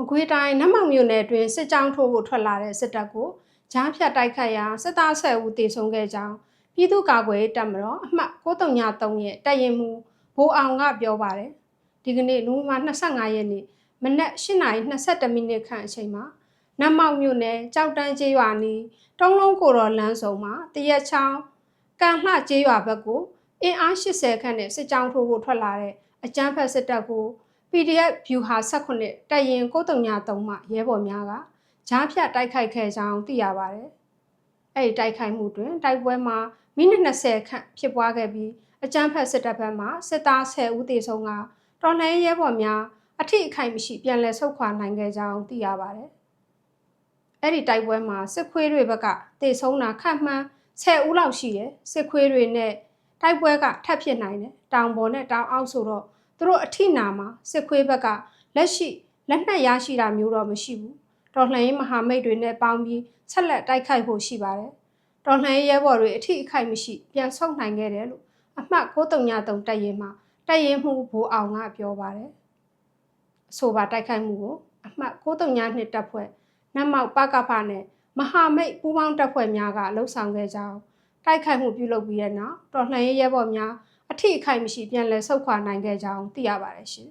မကွေးတိုင်းနတ်မောင်မြို့နယ်အတွင်းစစ်ကြောင်းထိုးဖို့ထွက်လာတဲ့စစ်တပ်ကိုကြားဖြတ်တိုက်ခတ်ရာစစ်သားဆယ်ဦးတေဆုံးခဲ့ကြောင်းပြည်သူ့ကာကွယ်ရေးတပ်မတော်အမှတ်933ရဲ့တပ်ရင်မှုဘိုးအောင်ကပြောပါတယ်ဒီကနေ့နိုဝင်ဘာ25ရက်နေ့မနက်8:22မိနစ်ခန့်အချိန်မှာနတ်မောင်မြို့နယ်ကြောက်တန်းကျေးရွာနီးတုံးလုံးကိုတော်လမ်းစုံမှာတရက်ချောင်းကန်လှကျေးရွာဘက်ကိုအင်အား80ခန့်နဲ့စစ်ကြောင်းထိုးဖို့ထွက်လာတဲ့အကြမ်းဖက်စစ်တပ်ကို PDF view ဟာ18တပ်ရင်933မှရဲဘော်များကကြားဖြတ်တိုက်ခိုက်ခဲ့ကြောင်းသိရပါတယ်။အဲ့ဒီတိုက်ခိုက်မှုတွင်တိုက်ပွဲမှာမိနစ်20ခန့်ဖြစ်ပွားခဲ့ပြီးအကြမ်းဖက်စစ်တပ်ဘက်မှစစ်သား10ဦးသေဆုံးကတော်လှန်ရေးရဲဘော်များအထိအခိုက်မရှိပြန်လည်ဆုတ်ခွာနိုင်ခဲ့ကြောင်းသိရပါတယ်။အဲ့ဒီတိုက်ပွဲမှာစစ်ခွေးတွေဘက်ကသေဆုံးတာခန့်မှန်း10ဦးလောက်ရှိတယ်စစ်ခွေးတွေနဲ့တိုက်ပွဲကထပ်ဖြစ်နိုင်တယ်တောင်ပေါ်နဲ့တောင်အောက်ဆိုတော့ သူတို့အထိနာမှာစစ်ခွေးဘက်ကလက်ရှိလက်နက်ရရှိတာမျိုးတော့မရှိဘူးတော်လှန်ရေးမဟာမိတ်တွေနဲ့ပေါင်းပြီးဆက်လက်တိုက်ခိုက်ဖို့ရှိပါတယ်တော်လှန်ရေးရဲဘော်တွေအထိအခိုက်မရှိပြန်ဆုတ်နိုင်ခဲ့တယ်လို့အမှတ်933တပ်ရင်မှတပ်ရင်မှုဘိုးအောင်ကပြောပါတယ်အဆိုပါတိုက်ခိုက်မှုကိုအမှတ်932တပ်ဖွဲ့နတ်မောက်ပကဖနဲ့မဟာမိတ်ပူးပေါင်းတပ်ဖွဲ့များကလှုပ်ဆောင်ခဲ့ကြောင်းတိုက်ခိုက်မှုပြုလုပ်ပြီးတဲ့နောက်တော်လှန်ရေးရဲဘော်များအ ထိအခိုက်မရှိပြန်လည်ဆုတ်ခွာနိုင်ခဲ့ကြောင်းသိရပါတယ်ရှင်